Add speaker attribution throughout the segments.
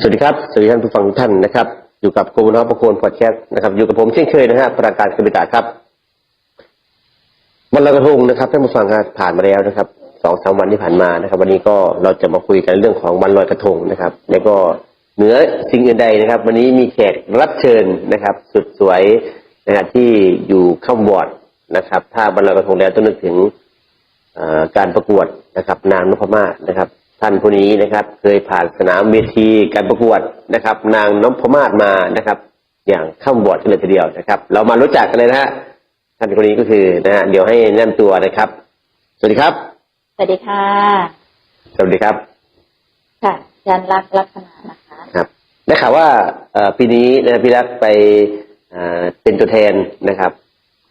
Speaker 1: สวัสดีครับ สวัสดีท่านผู้ฟังทุกท่านนะครับ อยู่กับโกมนอประโคนพอดแคสต์นะครับ อยู่กับผมเช่นเคยนะฮะประการกบิตาครับวันลอยกระทงนะครับท่านผู้ฟังครับผ่านมาแล้วนะครับสองสามวันที่ผ่านมานะครับ วันนี้ก็เราจะมาคุยกันเรื่องของวันลอยกระทงนะครับ แล้วก็เหนือสิ่งอื่นใดนะครับ วันนี้มีแขกรับเชิญนะครับ สุดสวยนะครับที่อยู่ข้ามวอร์ดนะครับ ถ้าวันลอยกระทงแล้วต้องนึกถึงการประกวดนะครับ นางนพมาศนะครับ ท่านผู้นี้นะครับ เคยผ่านสนามเวทีการประกวดนะครับ นางนพมาศมานะครับ อย่างข้ามบอร์ดกันเลยทีเดียวนะครับ เรามารู้จักกันเลยนะฮะท่านคนนี้ก็คือนะฮะเดี๋ยวให้แนะนำตัวนะครับ สวัสดีครับ
Speaker 2: สวัสดีค่ะ
Speaker 1: สวัสดีครับ
Speaker 2: ค่ะยันรักลักษณะนะคะ
Speaker 1: ครับได้ข่าวว่าเอ่อปีนี้นะพี่รักไปเอ่อเป็นตัวแทนนะครับ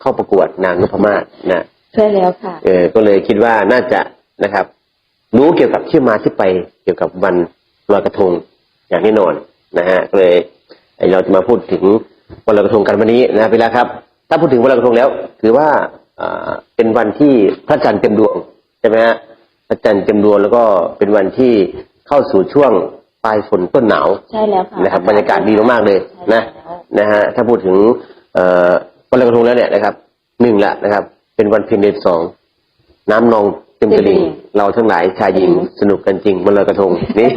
Speaker 1: เข้าประกวดนางนพมาศนะ
Speaker 2: ช่วยแล้วค่ะ
Speaker 1: เออก็เลยคิดว่าน่าจะนะครับ รู้เกี่ยวกับที่มาที่ไปเกี่ยวกับวันลอยกระทงอย่างแน่นอนนะฮะก็เลยไอเราจะมาพูดถึงวันลอยกระทงกันวันนี้นะพี่ละครับ ถ้าพูดถึงวันลอยกระทงแล้ว ถือว่าอ่าเป็นวันที่พระจันทร์เต็มดวงใช่ไหมฮะพระจันทร์เต็มดวงแล้วก็เป็นวันที่เข้าสู่ช่วงปลายฝนต้นหนาว
Speaker 2: ใช่แล้วค่ะ
Speaker 1: นะครับบรรยากาศดีมากๆเลยนะ
Speaker 2: ใช่แล้ว
Speaker 1: นะฮะถ้าพูดถึงเอ่อวันลอยกระทงแล้วเนี่ยนะครับหนึ่งละนะครับ เป็นวันเพ็ญเดือนสองน้ำนอง เต็มตลิ่งเราทั้งหลายชายหญิงสนุกกันจริงวันลอยกระทง นี่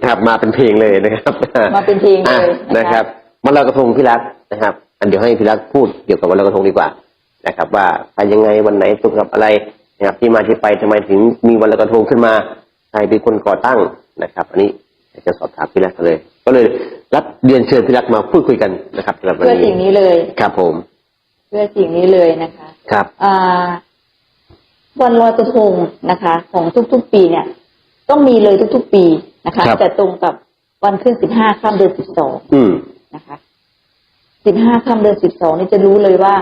Speaker 1: นะครับมาเป็นเพลงเลยนะครับ
Speaker 2: มาเป็นเพลงเลย
Speaker 1: อะ
Speaker 2: นะ
Speaker 1: นะคะครับวันลอยกระทงพี่รักนะครับ อันเดี๋ยวให้พี่รักพูดเกี่ยวกับวันลอยกระทงดีกว่านะครับ ว่าไปยังไงวันไหนตรงกับอะไรนะครับที่มาที่ไปทำไมถึงมีวันลอยกระทงขึ้นมาใครเป็นคนก่อตั้งนะครับ อันนี้อยากจะสอบถามพี่รักกันเลย ก็เลยรับเรียนเชิญพี่รักมาพูดคุยกันนะครับสำหรับวัน
Speaker 2: เพื่อ
Speaker 1: นี้
Speaker 2: สิ่งนี้เลย
Speaker 1: ครับผม
Speaker 2: เพื่อสิ่งนี้เลยนะคะ
Speaker 1: ครับ
Speaker 2: อ่า วันลอยกระทงนะคะ ของทุกๆปีเนี่ย ต้องมีเลยทุกๆปีนะคะ
Speaker 1: ครับ
Speaker 2: แต่ตรงกับวันขึ้นสิบห้าค่ำเดือนสิบสอง
Speaker 1: อืม
Speaker 2: นะคะสิบห้าค่ำเดือนสิบสองนี่จะรู้เลยว่า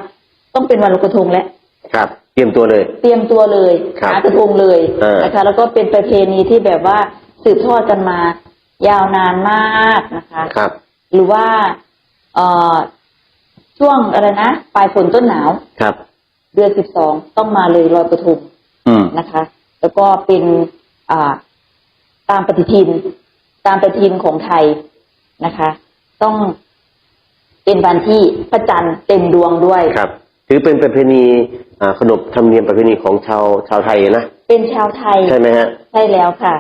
Speaker 2: ต้องเป็นวันลอยกระทงแล้ว
Speaker 1: ครับ เตรียมตัวเลย
Speaker 2: เตรียมตัวเลย
Speaker 1: ครับ
Speaker 2: หากระทงเลย
Speaker 1: เออ
Speaker 2: นะคะ แล้วก็เป็นประเพณีที่แบบว่าสืบทอดกันมา ยาวนานมากนะคะ
Speaker 1: ครับ
Speaker 2: หรือว่าเอ่อช่วงอะไรนะปลายฝนต้นหนาว
Speaker 1: ครับ
Speaker 2: เดือนสิบสองต้องมาเลยลอยกระทง
Speaker 1: อืม
Speaker 2: นะคะ แล้วก็เป็นอ่าตามปฏิทิน ตามปฏิทินของไทยนะคะ ต้องเป็นวันที่พระจันทร์เต็มดวงด้วย
Speaker 1: ครับถือเป็นประเพณีอ่าขนบธรรมเนียมประเพณีของชาวชาวไทยนะ
Speaker 2: เป็นชาวไทย
Speaker 1: ใช่ไหมฮะ
Speaker 2: ใช่แล้วค่ะ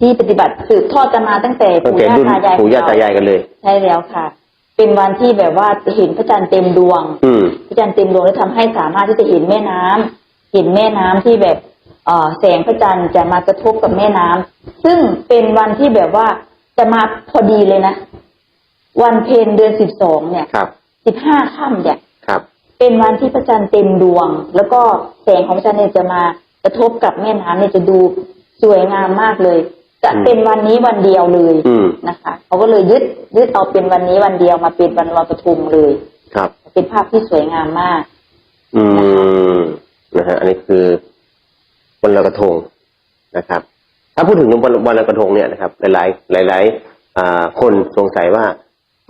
Speaker 2: ที่ปฏิบัติสืบทอดกันมาตั้งแต่
Speaker 1: ตั้ง
Speaker 2: ปู่
Speaker 1: แต่
Speaker 2: ย่า
Speaker 1: รุ่น
Speaker 2: ตายาย
Speaker 1: ปู่ย่า
Speaker 2: ของเร
Speaker 1: ตายายกันเลย
Speaker 2: ใช่แล้วค่ะ เป็นวันที่แบบว่าเห็นพระจันทร์เต็มดวง
Speaker 1: อืม
Speaker 2: พระจันทร์เต็มดวงแล้วทำให้สามารถที่จะเห็นแม่น้ำเห็นแม่น้ำที่แบบเอ่อแสงพระจันทร์จะมากระทบกับแม่น้ำซึ่งเป็นวันที่แบบว่าจะมาพอดีเลยนะ วันเพ็ญเดือนสิบสองเนี่ย
Speaker 1: ครับ
Speaker 2: สิบห้าค่ำเนี่ย
Speaker 1: ครับ
Speaker 2: เป็นวันที่พระจันทร์เต็มดวง แล้วก็แสงของพระจันทร์เนี่ยจะมากระทบกับแม่น้ำเนี่ยจะดูสวยงามมากเลย จะเป็นวันนี้วันเดียวเลย
Speaker 1: อืม
Speaker 2: นะคะเขาก็เลยยึดยึดเอาเป็นวันนี้วันเดียวมาเป็นวันลอยกระทงเลย
Speaker 1: ครับ
Speaker 2: เป็นภาพที่สวยงามมาก
Speaker 1: อืมนะฮะอันนี้คือวันลอยกระทงนะครับ ถ้าพูดถึงวันวันลอยกระทงเนี่ยนะครับ หลาย ๆ หลายๆอ่าคนสงสัยว่า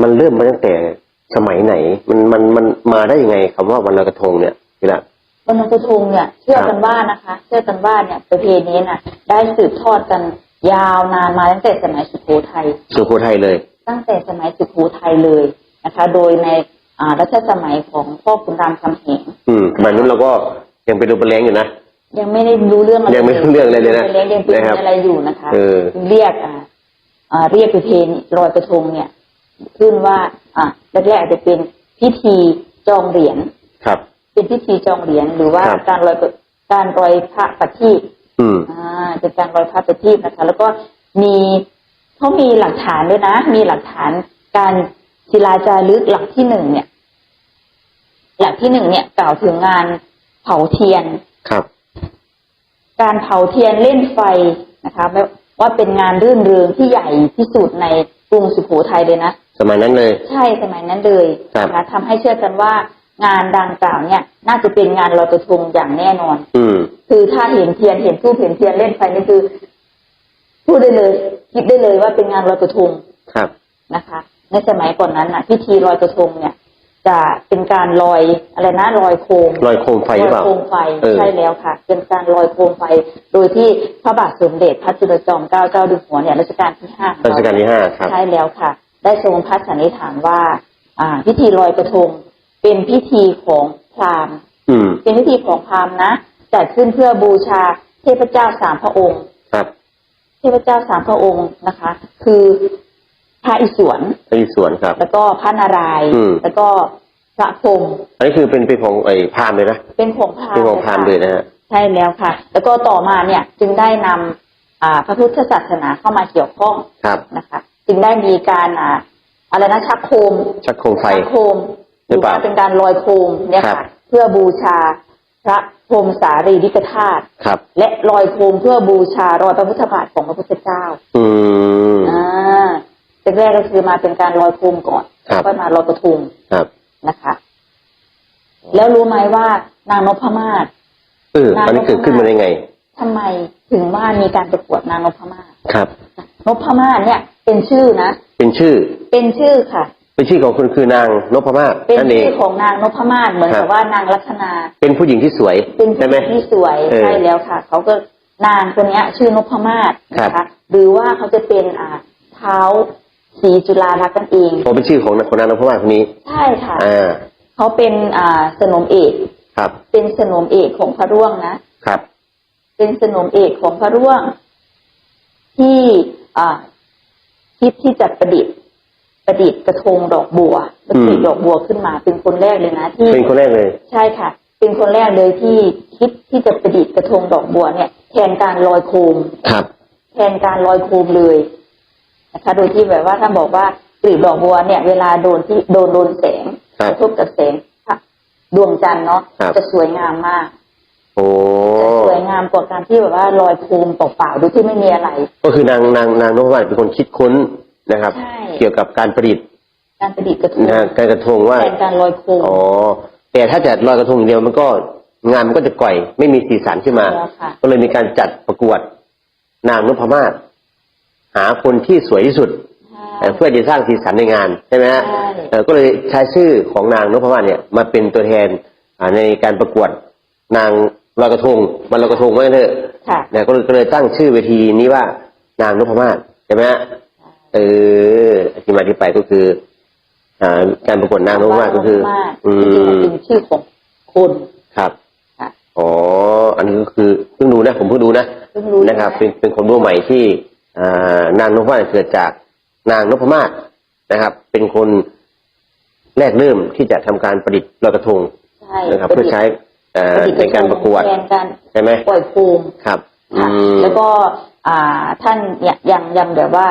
Speaker 1: มันเริ่มมาตั้งแต่สมัยไหน มันมันมันมาได้ยังไงคำว่าวันลอยกระทงเนี่ยทีละ
Speaker 2: วันลอยกระทงเนี่ยเชื่อกันว่านะคะ เชื่อกันว่าเนี่ยประเพณีน่ะ ได้สืบทอดกัน ยาวนานมาตั้งแต่สมัยสุโขทัย
Speaker 1: สุโขทัยเลย
Speaker 2: ตั้งแต่สมัยสุโขทัยเลยนะคะ โดยในอ่ารัชสมัยของพ่อขุนรามคำแหง
Speaker 1: อืมสมัยนั้นเราก็ยังเป็นรูปแรงอยู่นะ
Speaker 2: ยังไม่ได้รู้เรื่องอะไร
Speaker 1: ยังไม่รู้เรื่องอะไรเลยนะ
Speaker 2: ยังยังเป็น
Speaker 1: นะครับ
Speaker 2: อะไรอยู่นะคะ
Speaker 1: เออ
Speaker 2: เรียกอ่าอ่าเรียกประเพณีลอยกระทงเนี่ยขึ้นว่า อ่าแรกๆอาจจะเป็นพิธีจองเหรียญ
Speaker 1: ครับ
Speaker 2: เป็นพิธีจองเหรียญหรือว่า
Speaker 1: ครับ
Speaker 2: การลอยประการลอยพระประทีป
Speaker 1: อืม
Speaker 2: อ่าเป็นการลอยพระประทีปนะคะ แล้วก็มีเขามีหลักฐานด้วยนะ มีหลักฐานการศิลาจารึกหลักที่หนึ่งเนี่ย หลักที่หนึ่งเนี่ย กล่าวถึงงานเผาเทียน
Speaker 1: ครับ
Speaker 2: การเผาเทียนเล่นไฟนะคะไม่ว่าเป็นงานรื่นเริงที่ใหญ่ที่สุดในกรุงสุโขทัยเลยนะ
Speaker 1: สมัยนั้นเลย
Speaker 2: ใช่สมัยนั้นเลย
Speaker 1: ครับ
Speaker 2: นะคะทำให้เชื่อกันว่า งานดังกล่าวเนี่ย น่าจะเป็นงานลอยกระทงอย่างแน่นอน
Speaker 1: อืม
Speaker 2: คือถ้าเห็นเทียนเห็นทูบเห็นเทียนเล่นไฟนี่คือพูดได้เลยคิดได้เลยว่าเป็นงานลอยกระทง
Speaker 1: ครับ
Speaker 2: นะคะ ในสมัยก่อนนั้นน่ะ พิธีลอยกระทงเนี่ยจจะเป็นการลอยอะไรนะลอยโคม
Speaker 1: ลอยโคมไฟหรือเปล่า
Speaker 2: ลอยโคมไฟ
Speaker 1: เออ
Speaker 2: ใช่แล้วค่ะ เป็นการลอยโคมไฟ โดยที่พระบาทสมเด็จพระจุลจอมเกล้าเจ้าอยู่หัวเนี่ยรัชกาลที่ห้าของ
Speaker 1: รัชกาลที่ห้าครับ
Speaker 2: ใช่แล้วค่ะ ได้ทรงพระสันนิษฐานว่า อ่า พิธีลอยกระทง เป็นพิธีของพราหมณ์
Speaker 1: อืม
Speaker 2: เป็นพิธีของพราหมณ์นะจัดขึ้นเพื่อบูชาเทพเจ้าสามพระองค์
Speaker 1: ครับ
Speaker 2: เทพเจ้าสามพระองค์นะคะ คือพระอิศวร
Speaker 1: ที่สวนครับ
Speaker 2: แล้วก็พระนารายณ์
Speaker 1: อืม
Speaker 2: แล้วก็พระพรหม
Speaker 1: อันนี้คือเป็นเป็นของไอ้พราหมณ์เลยนะ
Speaker 2: เป็นของพราหม
Speaker 1: เป็น
Speaker 2: ณ์
Speaker 1: ของพราหมณ์เลยนะฮะ
Speaker 2: ใช่แล้วค่ะ แล้วก็ต่อมาเนี่ยจึงได้นำอ่าพระพุทธศาสนาเข้ามาเกี่ยวข้อง
Speaker 1: ครับ
Speaker 2: นะคะ จึงได้มีการอ่าอะไรนะชักโคม
Speaker 1: ชักโคมไฟ
Speaker 2: ชักโคม
Speaker 1: หรือเปล่า
Speaker 2: ว่าเป็นการลอยโคมเนี่ย
Speaker 1: ครั
Speaker 2: ค่ะ
Speaker 1: บ
Speaker 2: เพื่อบูชาพระพรหมสารีริกธาตุ
Speaker 1: ครับ
Speaker 2: และลอยโคมเพื่อบูชารอยพระพุทธบาทของพระพุทธเจ้า
Speaker 1: อืม
Speaker 2: อ่าแรกๆก็คือมาเป็นการลอยโคมก่อน
Speaker 1: ครับ
Speaker 2: ก็มาลอยกระทง
Speaker 1: ครับ
Speaker 2: นะคะ แล้วรู้ไหมว่านางนพมาศ
Speaker 1: เอออันนี้เกิดขึ้นมาได้ไง
Speaker 2: ทำไมถึงว่ามีการประกวดนางนพมาศ
Speaker 1: ครับ
Speaker 2: นพมาศเนี่ย เป็นชื่อนะ
Speaker 1: เป็นชื่อ
Speaker 2: เป็นชื่อค่ะ
Speaker 1: เป็นชื่อของคุณคือนางนพมาศ
Speaker 2: เป็น
Speaker 1: นั่นเอ
Speaker 2: ชื่
Speaker 1: ง
Speaker 2: อของนางนพมาศเหมือน
Speaker 1: ครั
Speaker 2: กับบ ว่านางลัคนา
Speaker 1: เป็นผู้หญิงที่สวย
Speaker 2: เป็นผู้
Speaker 1: ใช่
Speaker 2: ห
Speaker 1: ไหม
Speaker 2: ญิงที่สวย
Speaker 1: เออ
Speaker 2: ใช่แล้วค่ะเขาก็นางคนเนี้ย ชื่อนพมาศนะ
Speaker 1: ครั
Speaker 2: คะ
Speaker 1: บ
Speaker 2: หรือว่าเขาจะเป็นอ่าเท้าสีจุฬาลักษณ์กันเอง
Speaker 1: พอเป็นชื่อของของนางนพมาศคนนี้
Speaker 2: ใช่ค่ะ
Speaker 1: อ่า
Speaker 2: เขาเป็นอ่าสนมเอก
Speaker 1: ครับ
Speaker 2: เป็นสนมเอกของพระร่วงนะ
Speaker 1: ครับ
Speaker 2: เป็นสนมเอกของพระร่วงที่อ่าคิดที่จะประดิษฐ์ ประดิษฐ์กระทงดอกบัวประดิษฐ์ดอกบัวขึ้นมา เป็นคนแรกเลยนะที่
Speaker 1: เป็นคนแรกเลย
Speaker 2: ใช่ค่ะ เป็นคนแรกเลยที่คิดที่จะประดิษฐ์กระทงดอกบัวเนี่ยแทนการลอยโคม
Speaker 1: ครับ
Speaker 2: แทนการลอยโคมเลยนะคะ โดยที่แบบว่าถ้าบอกว่ากลีบดอกบัวเนี่ย เวลาโดนที่โดนโดนแสง
Speaker 1: ครับ
Speaker 2: กระทบกับแสงพระดวงจันทร์เนาะ
Speaker 1: ครับ
Speaker 2: จะสวยงามมาก
Speaker 1: โอ้
Speaker 2: จะสวยงามกว่าการที่แบบว่าลอยโคมเปล่าๆโดยที่ไม่มีอะไร
Speaker 1: ก็คือนางนางนางนพมาศเป็นคนคิดค้น นะครับ
Speaker 2: ใช่
Speaker 1: เกี่ยวกับการประดิษฐ์
Speaker 2: การประดิษฐ์กระทง
Speaker 1: นะฮะการกระทงว่า
Speaker 2: แทนการลอยโคม
Speaker 1: อ๋อ แต่ถ้าจะลอยกระทงอย่างเดียวมันก็งานมันก็จะก่อย ไม่มีสีสันขึ้นมา
Speaker 2: แล้วค่ะ
Speaker 1: ก็เลยมีการจัดประกวดนางนพมาศหาคนที่สวยที่สุด
Speaker 2: ใช่
Speaker 1: เอ่อเพื่อจะสร้างสีสันในงานใช่ไหมฮะ
Speaker 2: ใช่
Speaker 1: เอ่อก็เลยใช้ชื่อของนางนพมาศเนี่ยมาเป็นตัวแทนอ่าในการประกวดนางลอยกระทงมันลอยกระทงไว้กันเถอะ
Speaker 2: ค่ะ
Speaker 1: เนี่ยก็เลยก็เลยตั้งชื่อเวทีนี้ว่านางนพมาศใช่ไหมฮะ เออที่มาที่ไปก็คืออ่าการประกวดนางนพมาศก็คือ อื
Speaker 2: จริงๆ
Speaker 1: ม
Speaker 2: เป็นชื่อของคน
Speaker 1: ครับ
Speaker 2: ค่ะ
Speaker 1: อ๋ออันนี้ก็คือเพิ่งรู้นะ ผมเพิ่งรู้นะ
Speaker 2: เพิ่งรู้
Speaker 1: นะครับ
Speaker 2: ใช่
Speaker 1: เป็น
Speaker 2: ไหม
Speaker 1: เป็นคนรู้ใหม่ที่อ่านางนพมาศเกิดจากนางนพมาศนะครับ เป็นคนแรกเริ่มที่จะทำการประดิษฐ์ลอยกระทง
Speaker 2: ใช่
Speaker 1: นะครับ
Speaker 2: ประ
Speaker 1: เพื่อ
Speaker 2: ดิษฐ์
Speaker 1: ใช้เอ่อ
Speaker 2: ประดิษฐ์
Speaker 1: ในการประกวด
Speaker 2: แทนการ
Speaker 1: ใช่ไหม
Speaker 2: ปล่อยโคม
Speaker 1: ครับ
Speaker 2: ค่ะ
Speaker 1: อืม
Speaker 2: แล้วก็อ่าท่านยังยังยังแบบว่า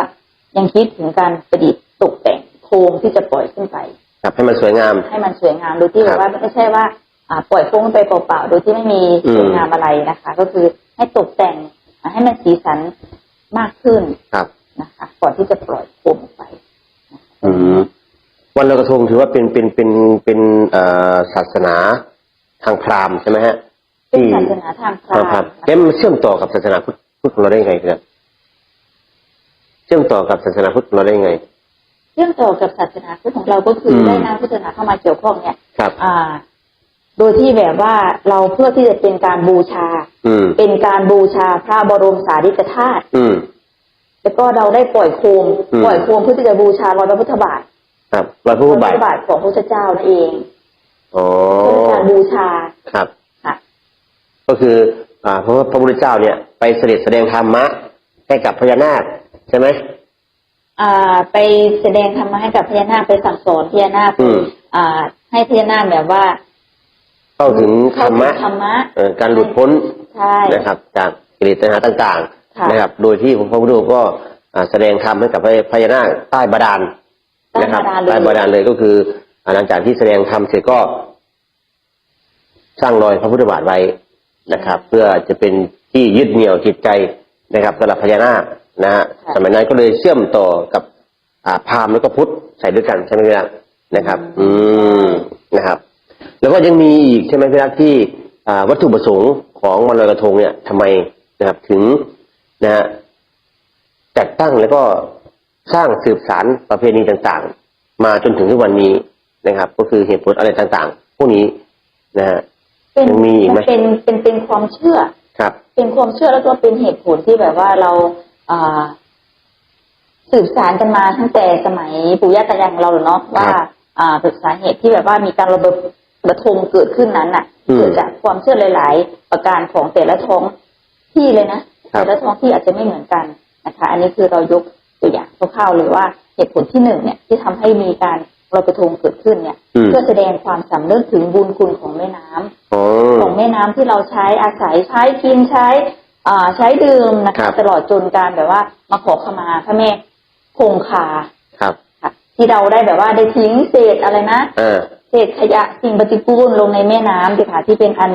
Speaker 2: ยังคิดถึงการประดิษฐ์ตกแต่งโคมที่จะปล่อยขึ้นไป
Speaker 1: ครับให้มันสวยงาม
Speaker 2: ให้มันสวยงามโดยที่
Speaker 1: ค
Speaker 2: แบ
Speaker 1: รับบ
Speaker 2: ว่าไม่ใช่ว่าอ่าปล่อยโคมขึ้นไปเปล่าๆโดยที่ไม่มี
Speaker 1: อืม
Speaker 2: สวยงามอะไรนะคะ ก็คือให้ตกแต่งอ่าให้มันสีสันมากขึ้น
Speaker 1: ครับ
Speaker 2: นะคะก่อนที่จะปล่อยโคมออกไป
Speaker 1: อืมวันลอยกระทงถือว่าเป็นเป็นเป็นเป็นเอ่อศาสนาทางพราหมณ์ใช่ไหมฮะ
Speaker 2: เป็นศาสนาทางพรา
Speaker 1: ทางพราห
Speaker 2: ห
Speaker 1: ม
Speaker 2: ม
Speaker 1: ณ์
Speaker 2: ณ์
Speaker 1: เอ๊ะมันเชื่อมต่อกับศาสนาพุทธพุทธของเราได้ยังไงครับ เชื่อมต่อกับศาสนาพุทธของเราได้ยังไง
Speaker 2: เรื่องต่อกับศาสนาพุทธของเราก็คืออ
Speaker 1: ม
Speaker 2: ได้นำพุทธศาสนาเข้ามาเกี่ยวข้องเนี่ย
Speaker 1: ครับ
Speaker 2: อ่า โดยที่แบบว่าเราเพื่อที่จะเป็นการบูชา
Speaker 1: อืม
Speaker 2: เป็นการบูชาพระบรมสารีริกธาตุ
Speaker 1: อืม
Speaker 2: แล้วก็เราได้ปล่อยโคม
Speaker 1: อืม
Speaker 2: ปล่อยโคมเพื่อที่จะบูชารอยพระพุทธบาท
Speaker 1: ครับรอยพระพุทธ
Speaker 2: รอยพ
Speaker 1: บาท
Speaker 2: ระบาทของพระพุทธเจ้านั่นเอง
Speaker 1: อ๋อ
Speaker 2: เพื่อเป็นการบูชา
Speaker 1: ครับ
Speaker 2: ค่ะ
Speaker 1: ก็คือ อ่าเพราะว่าพระพุทธเจ้าเนี่ย ไปเสด็จแสดงธรรมะให้กับพญานาค ใช่ไหม
Speaker 2: อ่า ไปแสดงธรรมะให้กับพญานาคไปสั่งสอนพญานาค
Speaker 1: อืม
Speaker 2: อ่า ให้พญานาคแบบว่า
Speaker 1: เข้าถึงธรรมะ
Speaker 2: เข้าถึงธรรมะ
Speaker 1: เอ่อการหลุดพ้น
Speaker 2: ใช่
Speaker 1: นะครับ จากกิเลสตัณหาต่าง
Speaker 2: ค่ะ
Speaker 1: ๆนะครับ โดยที่พระพุทธองค์ก็อ่าแสดงธรรมให้กับพญานาคใต้บาดาล
Speaker 2: ใต้
Speaker 1: นะครับ
Speaker 2: บาดาลเลย
Speaker 1: ใต้บาดาลเลยก็คืออ่าหลังจากที่แสดงธรรมเสร็จก็ สร้างรอยพระพุทธบาทไว้นะครับ เพื่อจะเป็นที่ยึดเหนี่ยวจิตใจนะครับสำหรับพญานาค นะฮะ
Speaker 2: ค่ะ
Speaker 1: สมัยนั้นก็เลยเชื่อมต่อกับอ่าพราหมณ์แล้วก็พุทธใส่ด้วยกันใช่ไหมพี่รักนะครับ อืมนะครับ แล้วก็ยังมีอีกใช่ไหมพี่รักที่อ่าวัตถุประสงค์ของวันลอยกระทงเนี่ยทำไมนะครับถึงนะฮะจัดตั้งแล้วก็สร้างสืบสารประเพณีต่างๆ มาจนถึงทุกวันนี้นะครับ ก็คือเหตุผลอะไรต่างๆ พวกนี้นะฮะ
Speaker 2: เป็น
Speaker 1: ยังมีอีกไหม
Speaker 2: นเป็นเป็นเป็นความเชื่อ
Speaker 1: ครับ
Speaker 2: เป็นความเชื่อแล้วก็เป็นเหตุผลที่แบบว่าเราอ่า สืบสารกันมาตั้งแต่สมัยปู่ย่าตายายของเราเลยเนาะว่าอ่าเป็นสาเหตุที่แบบว่ามีการระเบิดระทงเกิดขึ้นนั้นน่ะ
Speaker 1: อืม
Speaker 2: เกิดจากความเชื่อหลาย ๆ ประการของแต่ละท้องที่เลยนะครับแต่ละท้องที่อาจจะไม่เหมือนกันนะคะ อันนี้คือเรายกตัวอย่างคร่าวๆเลยว่าเหตุผลที่หนึ่งเนี่ย ที่ทำให้มีการลอยกระทงเกิดขึ้นเนี่ย
Speaker 1: อืม
Speaker 2: เพื่อแสดงความสำนึกถึงบุญคุณของแม่น้ำ
Speaker 1: อ๋อ
Speaker 2: ของแม่น้ำที่เราใช้อาศัยใช้กินใช้อ่า ใช้ดื่มนะ
Speaker 1: ครั
Speaker 2: คะ
Speaker 1: บ
Speaker 2: ตลอดจนการแบบว่ามาขอขมาพระแม่คงคา
Speaker 1: ครับ
Speaker 2: ค่ะ ที่เราได้แบบว่าได้ทิ้งเศษอะไรนะ
Speaker 1: อ่า
Speaker 2: เศษขยะสิ่งปฏิกูลลงในแม่น้ำดีค่ะที่เป็นอัน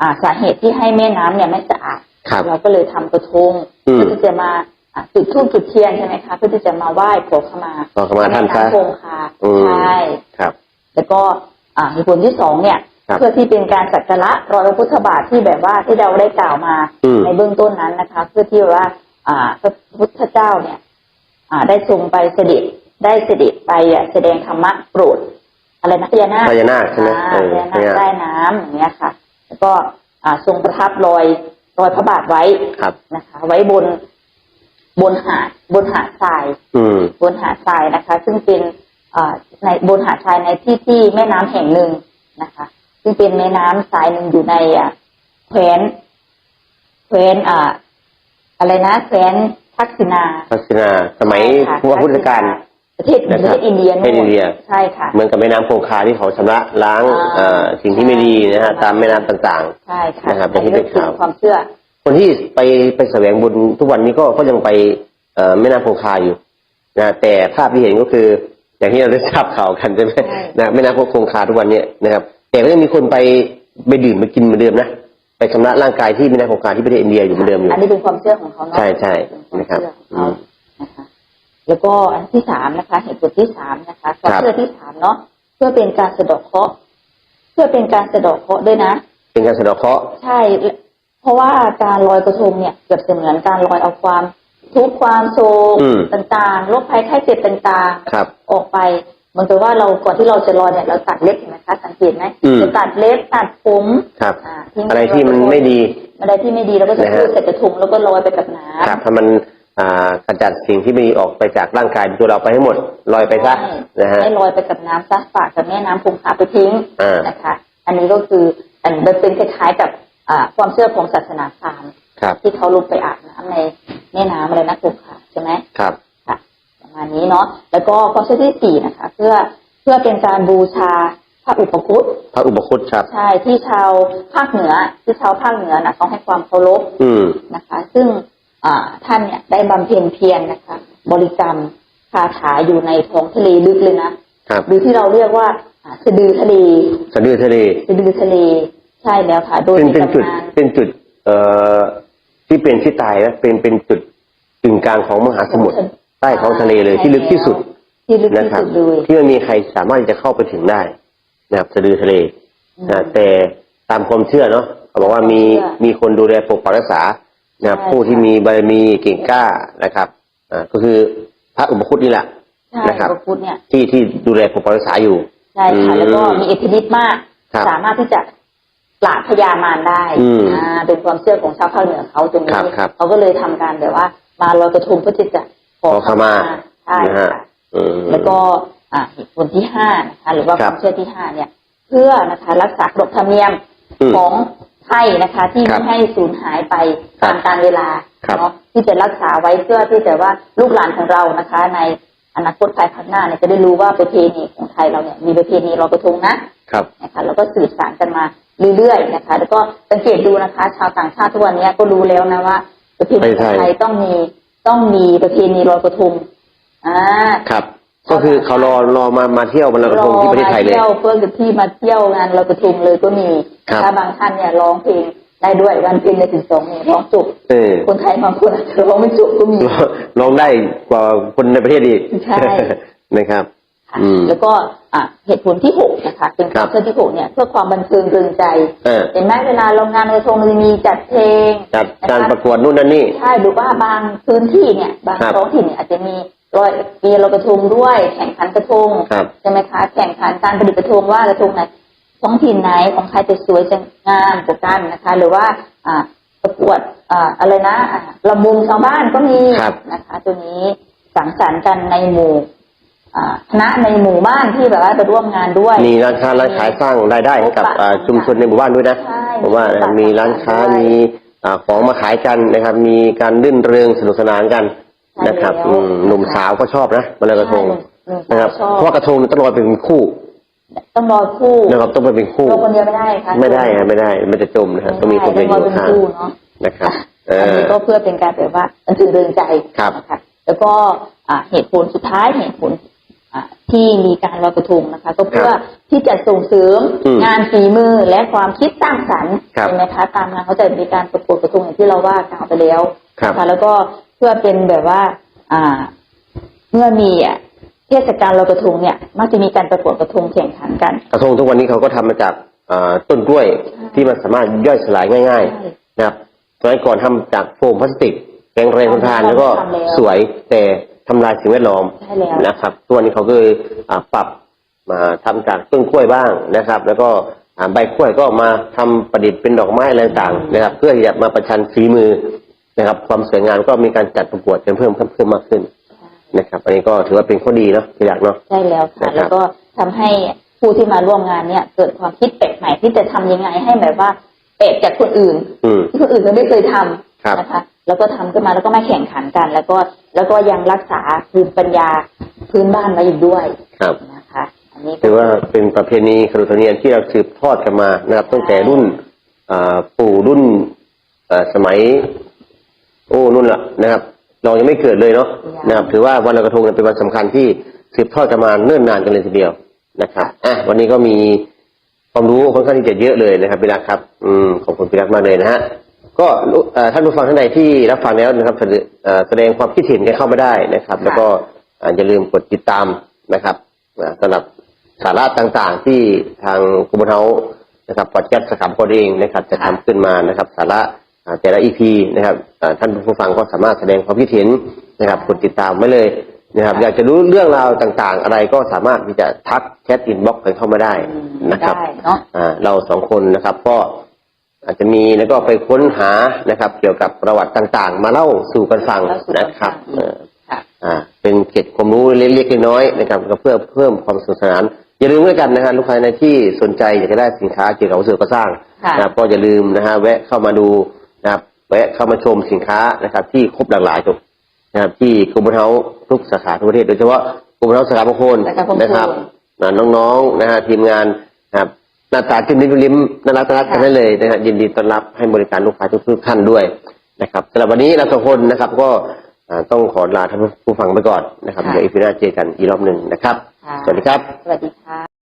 Speaker 2: อ่าสาเหตุที่ให้แม่น้ำเนี่ยไม่สะอาด
Speaker 1: ครับ
Speaker 2: เราก็เลยทำกระทง
Speaker 1: อืม
Speaker 2: เพื่อที่จะมาอ่าจุดธูปจุดเทียนใช่ไหมคะเพื่อที่จะมาไหว้ขอขมา
Speaker 1: ขอขมาท่าน
Speaker 2: แม่
Speaker 1: ซะ
Speaker 2: น้ำคงคา
Speaker 1: อืม
Speaker 2: ใช่
Speaker 1: ครับ
Speaker 2: แล้วก็อ่าเหตุผลที่สองเนี่ย
Speaker 1: ครับ
Speaker 2: เพื่อที่เป็นการสักการะรอยพระพุทธบาทที่แบบว่าที่เราได้กล่าวมา
Speaker 1: อืม
Speaker 2: ในเบื้องต้นนั้นนะคะ เพื่อที่ว่า อ่าพระพุทธเจ้าเนี่ย อ่า ได้ทรงไปเสด็จได้เสด็จไปอะแสดงธรรมะโปรดอะไรนะพญานาค
Speaker 1: พญานาคใช่ไหม
Speaker 2: อ่า
Speaker 1: เออ
Speaker 2: พญานาค
Speaker 1: พญานาค
Speaker 2: ใต้น้ำอย่างเงี้ยค่ะ แล้วก็อ่าทรงประทับรอยรอยพระบาทไว้
Speaker 1: ครับ
Speaker 2: นะคะ ไว้บนบนหาดบนหาดทราย
Speaker 1: อืม
Speaker 2: บนหาดทรายนะคะ ซึ่งเป็นเอ่อในบนหาดทรายในที่ที่แม่น้ำแห่งหนึ่งนะคะ ซึ่งเป็นแม่น้ำสายหนึ่งอยู่ในอะแคว้นแคว้นอ่า อะไรนะแคว้นทักษิณา
Speaker 1: พัฒนาสมัย
Speaker 2: ใช่ค่ะ
Speaker 1: พุทธกาล
Speaker 2: ประเทศป
Speaker 1: นะ
Speaker 2: ระ
Speaker 1: ครั
Speaker 2: เท
Speaker 1: บ
Speaker 2: ศอินเดีย
Speaker 1: ประเทศอินเดีย
Speaker 2: ใช่ค่ะ
Speaker 1: เหมือนกับแม่น้ำคงคาที่เขาชำระล้าง
Speaker 2: อ่า
Speaker 1: เอ่อสิ่งที่ไม่ดีนะฮะ
Speaker 2: ใช่
Speaker 1: ตามแม่น้ำต่าง
Speaker 2: ใช่ค่ะ
Speaker 1: นะครับอย่างที่เป็นข่าว
Speaker 2: ความเชื่อ
Speaker 1: ๆคนที่ไปไปแสวงบุญทุกวันนี้ก็ก็ยังไปเอ่อแม่น้ำคงคาอยู่นะแต่ภาพที่เห็นก็คือ อย่างที่เราได้ทราบข่าวกันใช่ไหม
Speaker 2: ใช่
Speaker 1: นะแม่น้ำคงคาทุกวันเนี้นะครับ แต่ก็ยังมีคนไปไปดื่มไปกินเหมือนเดิมนะไปชำระร่างกายที่แม่น้ำคงคาที่ประเทศอินเดียอยู่เหมือนเดิมอยู่
Speaker 2: อันนี้เป็นความเชื่อของเขาเนาะ
Speaker 1: ใช่ใช่
Speaker 2: เป็นความ
Speaker 1: นะครับ
Speaker 2: เชื่อของเขานะคะแล้วก็อันที่สามนะคะ เหตุผลที่สามนะคะความ
Speaker 1: ครับ
Speaker 2: เชื่อที่สามเนาะเพื่อเป็นการสะเดาะเคราะห์เพื่อเป็นการสะเดาะเคราะห์ด้วยนะ
Speaker 1: เป็นการสะเดาะเคราะห์
Speaker 2: ใช่ เพราะว่าการลอยกระทงเนี่ยเกือบเสมือนการลอยเอาความทุกข์ความโศก
Speaker 1: อืม
Speaker 2: ต่างๆโรคภัยไข้เจ็บต่าง
Speaker 1: ครับ
Speaker 2: ๆออกไปเห มือนกับว่าเราก่อนที่เราจะลอยเนี่ยเราตัดเล็บเห็นไหมคะสังเกตไหม
Speaker 1: อืม
Speaker 2: จะตัดเล็บตัดผม
Speaker 1: ครับ
Speaker 2: อ่าทิ้ง
Speaker 1: อะไรที่มันไม่ดี
Speaker 2: อะไรที่ไม่ดีเราก็จะ
Speaker 1: นะฮะ
Speaker 2: พูดใส่กระทงแล้วก็ลอยไปกับน้ำ
Speaker 1: ครับถ้ามันอ่ากระจัดสิ่งที่ไม่ดีออกไปจากร่างกายตัวเราไปให้หมดลอยไปซะ
Speaker 2: ใช่
Speaker 1: นะฮะ
Speaker 2: ให้ลอยไปกับน้ำซะฝากกับแม่น้ำคงคาไปทิ้ง
Speaker 1: อ่าน
Speaker 2: นะคะ อันนี้ก็คืออันมันเป็นคล้ายๆกับอ่าความเชื่อของศาสนาพราหมณ์
Speaker 1: ครับ
Speaker 2: ที่เขาลงไปอาบน้ำในแม่น้ำอะไรนะคงคาใช่ไหม
Speaker 1: ครับ
Speaker 2: ค่ะ ประมาณนี้เนาะแล้วก็ความเชื่อที่สี่นะคะ เพื่อเพื่อเป็นการบูชาพระอุปคุต
Speaker 1: พระอุปคุตครับ
Speaker 2: ใช่ที่ชาวภาคเหนือที่ชาวภาคเหนือนะเขาให้ความเคารพ
Speaker 1: อืม
Speaker 2: นะคะ ซึ่งอ่าท่านเนี่ยได้บำเพ็ญเพียรนะคะ บริกรรมคาถาอยู่ในท้องทะเลลึกเลยนะครับหรือที่เราเรียกว่าอ่าสะดือทะเล
Speaker 1: สะดือทะเล
Speaker 2: สะดือทะเล ใช่แล้วค่ะ โดย
Speaker 1: เป็น
Speaker 2: ใน
Speaker 1: เป็นจุด
Speaker 2: ตำนาน
Speaker 1: เป็นจุด เอ่อที่เป็นที่ตายนะเป็นเป็นจุดกึ่งกลางของมหาสมุทร ใต้ท้องทะเลเลยที่ลึกที่สุด
Speaker 2: ที่ลึก
Speaker 1: นะ
Speaker 2: ที่
Speaker 1: ครับ
Speaker 2: สุดเลย
Speaker 1: ที่ไม่มีใครสามารถที่จะเข้าไปถึงได้นะครับสะดือทะเล
Speaker 2: อืม
Speaker 1: นะแต่ตามความเชื่อเนาะเขาบอกว่ามี
Speaker 2: ความเชื่อ
Speaker 1: มีคนดูแลปกปักรักษานะครับ
Speaker 2: ใช่
Speaker 1: ผู้ที่มีบารมีเก่งกล้านะครับอ่าก็คือพระอุปคุตนี่แหละ
Speaker 2: ใช่
Speaker 1: นะครับ
Speaker 2: พระพุทธเนี่ย
Speaker 1: ที่ที่ดูแลปกปักรักษาอยู่
Speaker 2: ใช่ค่ะแล้วก็มีอิทธิฤทธิ์มาก
Speaker 1: ครับ
Speaker 2: สามารถที่จะปราบพญามารได้
Speaker 1: อืม
Speaker 2: อ่าเป็นความเชื่อของชาวภาคเหนือเขาตรงนี้
Speaker 1: ครับครับ
Speaker 2: เขาก็เลยทำการแบบว่า มาลอยกระทงเพื่อที่จะ ขอ
Speaker 1: ขอขมา
Speaker 2: ใช่
Speaker 1: นะฮะ
Speaker 2: ค่ะ
Speaker 1: อืม
Speaker 2: แล้วก็อ่าเหตุผลที่ห้านะคะหรือว่า
Speaker 1: ค
Speaker 2: ครับวามเชื่อที่ห้าเนี่ย เพื่อนะคะรักษาขนบธรรมเนียม
Speaker 1: อืม
Speaker 2: ของไทยนะคะ ที่
Speaker 1: ครั
Speaker 2: ไม่
Speaker 1: บ
Speaker 2: ให้สูญหายไป
Speaker 1: ครับ
Speaker 2: ตามกาลเวลา
Speaker 1: ครับ
Speaker 2: เนาะที่จะรักษาไว้เพื่อที่จะว่าลูกหลานของเรานะคะ ในอนาคตภายภาคหน้าเนี่ยจะได้รู้ว่าประเพณีของไทยเราเนี่ยมีประเพณีลอยกระทงนะ
Speaker 1: ครับ
Speaker 2: นะคะแล้วก็สืบสานกันมาเรื่อยๆนะคะ แล้วก็สังเกตดูนะคะ ชาวต่างชาติทุกวันนี้ก็รู้แล้วนะว่าประเพณี
Speaker 1: ไป
Speaker 2: ข
Speaker 1: ไท
Speaker 2: อง
Speaker 1: ย
Speaker 2: ไทยต้องมี ต้องมีประเพณีลอยกระทงอ่า
Speaker 1: ครับ ก็คือเขารอรอมามาเที่ยวมันลอยกระทงที่ประเทศไทยเลย
Speaker 2: รอมาเที่ยวเพื่อจะที่มาเที่ยวงานลอยกระทงเลยก็มี
Speaker 1: ครับ
Speaker 2: ถ้าบางท่านเนี่ยร้องเพลงได้ด้วยวันเพ็ญในถึงสองเนี่ยร้องจบ
Speaker 1: เออ
Speaker 2: คนไทยบางคนอาจจะร้องไม่จบก็มี
Speaker 1: ร้องได้กว่าคนในประเทศอีก
Speaker 2: ใช่
Speaker 1: นะครับ
Speaker 2: ค่ะ
Speaker 1: อืม
Speaker 2: แล้วก็อะเหตุผลที่หกนะคะ เป็นค
Speaker 1: ครั
Speaker 2: วา
Speaker 1: บ
Speaker 2: มเชื่อที่หกเนี่ยเพื่อความบันเทิงเริงใจ
Speaker 1: เออ
Speaker 2: เห็นไหมเวลาโรงงานกระทงมันจะมีจัดเพลง
Speaker 1: จัด
Speaker 2: นค
Speaker 1: การประกวดนู่นนั่นนี่
Speaker 2: ใช่หรือว่าบางพื้นที่เนี่ย บาง
Speaker 1: ครับ
Speaker 2: ท้องถิ่นเนี่ยอาจจะมีลอยมีลอยกระทงด้วย แข่งขันกระทง
Speaker 1: ครับ
Speaker 2: ใช่ไหมคะแข่งขันการประดิษฐ์กระทงว่ากระทงไหนท้องถิ่นไหนของใครจะสวยจะงามกว่ากันนะคะ หรือว่าอ่าประกวดอ่าอะไรนะอ่าลำวงชาวบ้านก็มี
Speaker 1: ครับ
Speaker 2: นะคะ ตัวนี้สังสรรค์กันในหมู่อ่า คณะในหมู่บ้านที่แบบว่าไปร่วมงานด้วย
Speaker 1: มีร้านค้าร้านขายสร้างรายได้ให้กับอ่าชุมชนในหมู่บ้านด้วยนะ
Speaker 2: ใช่
Speaker 1: เพราะว่า
Speaker 2: มีตลาด
Speaker 1: มีร้านค้า
Speaker 2: ด้วย
Speaker 1: มีอ่าของมาขายกันนะครับ มีการรื่นเริงสนุกสนานกัน
Speaker 2: ใช่
Speaker 1: นะครับ
Speaker 2: แล้ว
Speaker 1: อืมหนุ่มสาวก็ชอบนะมาลอยกระทง
Speaker 2: ใช่หนุ่มสาว
Speaker 1: นะครับ
Speaker 2: ชอบ
Speaker 1: เพราะว่ากระทงต้องลอยเป็นคู่
Speaker 2: ต้องรอคู่
Speaker 1: นะครับต้องไปเป็นคู่
Speaker 2: รอคนเดียวไม่ได้ค่ะ
Speaker 1: ไม่ได้อะไม่ได้มันจะจมนะครับต้องมีคน
Speaker 2: ไม่
Speaker 1: เป็นอ
Speaker 2: ได้ต้องรอยู่เป็น
Speaker 1: ข้าง
Speaker 2: คู่เนาะ
Speaker 1: นะครับเอ
Speaker 2: อัน
Speaker 1: อ
Speaker 2: นี้ก็เพื่อเป็นการแบบว่ามันถึงเริงใจ
Speaker 1: ครับ
Speaker 2: นะคะแล้วก็อ่าเหตุผลสุดท้ายเหตุผลอ่า ที่มีการลอยกระทงนะคะ ก็เพื่อที่จะส่งเสริม
Speaker 1: อืม
Speaker 2: งานฝีมือและความคิดสร้างสรรค์
Speaker 1: ครับ
Speaker 2: ใช่ไหมคะตามงานเขาจะมีการประกวดกระทงอย่างที่เราว่ากล่าวไปแล้ว
Speaker 1: ครับ
Speaker 2: นะคะแล้วก็เพื่อเป็นแบบว่า อ่าเมื่อมีอะเทศกาลลอยกระทงเนี่ยมักจะมีการประกวดกระทงแข่งขันกัน
Speaker 1: กระทงทุกวันนี้เขาก็ทำมาจากอ่าต้นกล้วยที่มันสามารถย่อยสลายง่าย
Speaker 2: ใช่
Speaker 1: ๆนะครับสมัยก่อนทำจากโฟมพลาสติกแข็งแรงทนทานแล้วก็
Speaker 2: ทำแล้ว
Speaker 1: สวยแต่ ทำลายสิ่งแวดล้อม
Speaker 2: ใช่แล้ว
Speaker 1: นะครับตัวนนี้เขาก็เลยอ่าปรับมาทำจากต้นกล้วยบ้างนะครับ แล้วก็อ่าใบกล้วยก็มาทำประดิษฐ์เป็นดอกไม้อะไรต่างๆนะครับ เพื่อที่จะมาประชันฝีมือนะครับ ความสวยงามก็มีการจัดประกวดกันเพิ่มเพิ่มเพิ่มมากขึ้นนะครับอันนี้ก็ถือว่าเป็นข้อดีเนาะพี่อยากเนาะ
Speaker 2: ใช่แล้วค่ะ
Speaker 1: นะครับ
Speaker 2: แล้วก็ทำให้ผู้ที่มาร่วมงานเนี่ย เกิดความคิดแปลกใหม่ที่จะทำยังไงให้แบบว่าแปลกจากคนอื่น
Speaker 1: อืม
Speaker 2: ที่คนอื่นเขาไม่เคยทำ
Speaker 1: ครับ
Speaker 2: นะคะ แล้วก็ทำขึ้นมาแล้วก็มาแข่งขันกัน แล้วก็ แล้วก็ยังรักษาภูมิปัญญาพื้นบ้านไว้อีกด้วย
Speaker 1: ครับ
Speaker 2: นะคะ อันนี้ก็
Speaker 1: ถือว่าเป็นประเพณีขนบธรรมเนียมที่เราสืบทอดกันมานะครับ ตั้งแต่รุ่นอ่าปู่รุ่นอ่าสมัย โอ้นุ่นละนะครับ เรายังไม่เกิดเลยเนาะนะครับ ถือว่าวันลอยกระทงเนี่ยเป็นวันสำคัญที่สืบทอดกันมาเนิ่นนานกันเลยทีเดียวนะครับอะวันนี้ก็มีความรู้ค่อนข้างที่จะเยอะเลยนะครับพี่รักครับ อืมขอบคุณพี่รักมากเลยนะฮะ ก็รู้เอ่อท่านผู้ฟังท่านใดที่รับฟังแล้วนะครับแสดงเอ่อแสดงความคิดเห็นกันเข้ามาได้นะครับ แล้วก็อ่าอย่าลืมกดติดตามนะครับอ่าสำหรับสาระต่างๆ ที่ทางกรมเฮานะครับปอดแก๊สสาขาพอเองนะครับ จะทำขึ้นมานะครับ สาระอ่าแต่ละอีพีนะครับอ่าท่านผู้ฟังก็สามารถแสดงความคิดเห็นนะครับกดติดตามไว้เลยนะครับ อยากจะรู้เรื่องราวต่างๆ อะไรก็สามารถที่จะทักแชทอินบ็อกซ์กันเข้ามาได้นะครับ
Speaker 2: ได้เนาะ
Speaker 1: อ่าเราสองคนนะครับก็ อาจจะมีแล้วก็ไปค้นหานะครับ เกี่ยวกับประวัติต่างๆ มาเล่าสู่กันฟัง
Speaker 2: แล้วสู่กั
Speaker 1: นะครับ
Speaker 2: ฟัง
Speaker 1: เอ่อ
Speaker 2: ค่ะ
Speaker 1: อ่าเป็นเกร็ดความรู้เล็กๆน้อยๆนะครับก็เพื่อเพิ่มความสนุกสนานอย่าลืมด้วยกันนะฮะลูกค้าในที่สนใจอยากจะได้สินค้าเกี่ยวกับวัสดุก่อสร้าง
Speaker 2: ค่ะ
Speaker 1: นะครับก็อย่าลืมนะฮะแวะเข้ามาดูนะครับแวะเข้ามาชมสินค้านะครับ ที่ครบหลากหลายจุดนะครับที่กรมเฮาทุกสาขาทั่วประเทศโดยเฉพาะกรมเฮาสาขาบางคน
Speaker 2: สาขาบางคน
Speaker 1: นะครับอ่าน้องๆนะฮะทีมงานนะครับ หน้าตาจิ้มลิ้มลิ้มน่ารักน่ารักกันได้เลยนะฮะยินดีต้อนรับให้บริการลูกค้าทุกๆท่านด้วยนะครับสำหรับวันนี้เราสองคนนะครับก็อ่าต้องขอลาท่านผู้ฟังไปก่อนนะครับ
Speaker 2: ค่ะ
Speaker 1: เดี๋ยวอีพีหน้าเจอกันอีกรอบหนึ่งนะครับ
Speaker 2: ค่ะ
Speaker 1: สวัสดีครับ
Speaker 2: สวัสดีค่ะ